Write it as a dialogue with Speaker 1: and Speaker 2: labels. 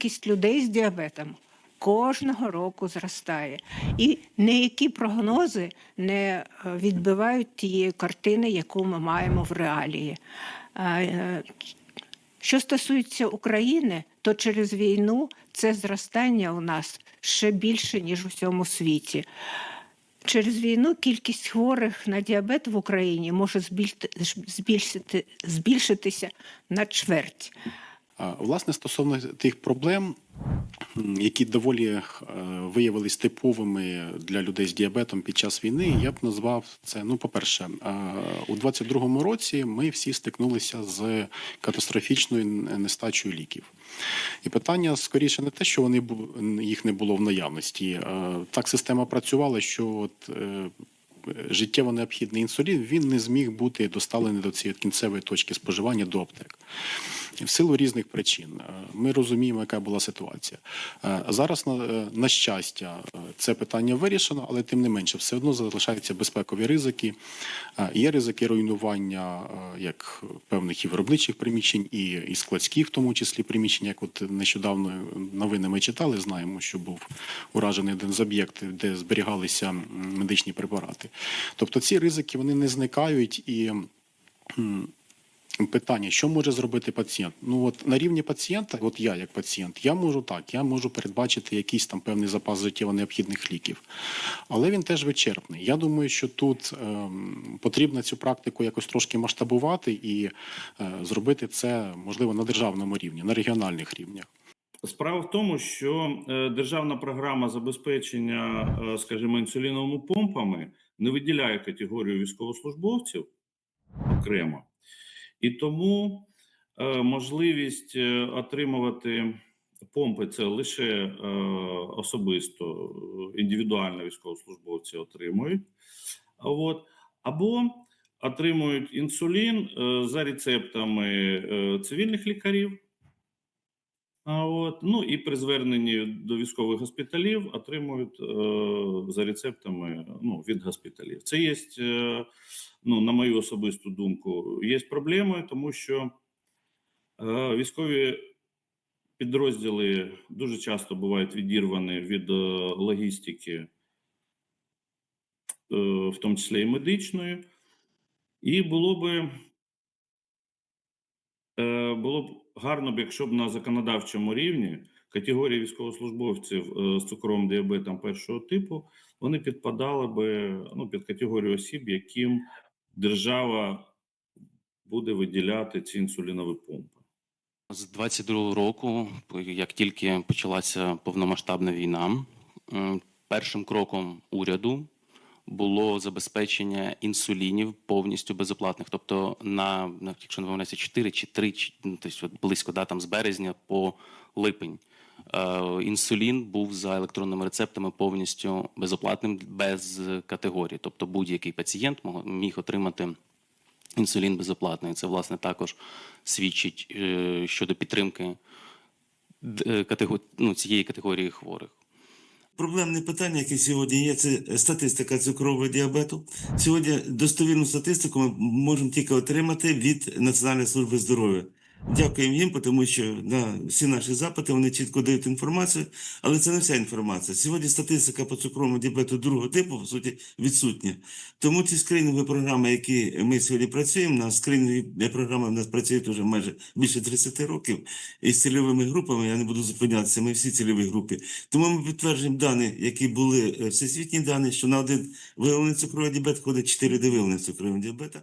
Speaker 1: кількість людей з діабетом кожного року зростає. І ніякі прогнози не е, відбивають тієї картини, яку ми маємо в реалії. Е, е, Що стосується України, то через війну це зростання у нас ще більше, ніж у всьому світі. Через війну кількість хворих на діабет в Україні може збільшити- збільшити, збільшитися на чверть.
Speaker 2: Власне, стосовно тих проблем, які доволі е, виявились типовими для людей з діабетом під час війни, я б назвав це. Ну, по-перше, у 22-му році ми всі стикнулися з катастрофічною нестачею ліків. І питання скоріше не те, що вони їх не було в наявності. Так система працювала, що от. е, Життєво необхідний інсулін він не зміг бути доставлений до цієї кінцевої точки споживання до аптек в силу різних причин. Е, Ми розуміємо, яка була ситуація. Е, Зараз, на, е, на щастя, це питання вирішено, але тим не менше, все одно залишаються безпекові ризики. Є ризики руйнування як певних і виробничих приміщень, і, і складських, в тому числі приміщень, як от нещодавно новини ми читали, знаємо, що був уражений один з об'єктів, де зберігалися медичні препарати. Тобто ці ризики вони не зникають і. Питання, що може зробити пацієнт? Ну от на рівні пацієнта, от я як пацієнт, я можу так, я можу передбачити якийсь там певний запас життєво необхідних ліків, але він теж вичерпний. Я думаю, що тут ем, потрібно цю практику якось трошки масштабувати і е, зробити це можливо на державному рівні, на регіональних рівнях.
Speaker 3: Справа в тому, що е, державна програма забезпечення, е, скажімо, інсуліновими помпами не виділяє категорію військовослужбовців окремо, і тому е, можливість е, отримувати помпи це лише е, особисто індивідуально військовослужбовці отримують. От або отримують інсулін за рецептами цивільних лікарів. А от, ну і при зверненні до військових госпіталів отримують е, за рецептами ну, від госпіталів. Це є, е, ну, на мою особисту думку, є проблемою, тому що е, військові підрозділи дуже часто бувають відірвані від е, логістики, е, в тому числі і медичної. І було би Е, Було б гарно б, якщо б на законодавчому рівні категорії військовослужбовців е, з цукровим діабетом першого типу вони підпадали би ну, під категорію осіб, яким держава буде виділяти ці інсулінові помпи.
Speaker 4: З 22 року, як тільки почалася повномасштабна війна, першим кроком уряду було забезпечення інсулінів повністю безоплатних. Тобто, на, на якщо не помиляюся, 4 чи 3, чи, ну, тобто близько да, там, з березня по липень. Е, інсулін був за електронними рецептами повністю безоплатним без категорії. Тобто будь-який пацієнт міг отримати інсулін безоплатно. І це, власне, також свідчить е, щодо підтримки е, ну, цієї категорії хворих.
Speaker 5: Проблемне питання, яке сьогодні є, це статистика цукрового діабету. Сьогодні достовірну статистику ми можемо тільки отримати від Національної служби здоров'я. Дякуємо їм, тому що на всі наші запити вони чітко дають інформацію, але це не вся інформація. Сьогодні статистика по цукровому діабету другого типу, по суті, відсутня. Тому ці скринінгові програми, які ми сьогодні працюємо, на скринінгові програми в нас працюють вже майже більше 30 років. І з цільовими групами я не буду зупинятися. Ми всі цільові групи. Тому ми підтверджуємо дані, які були е, всесвітні дані, що на один виявлений цукровий діабет входить 4 невиявлених цукрового діабета.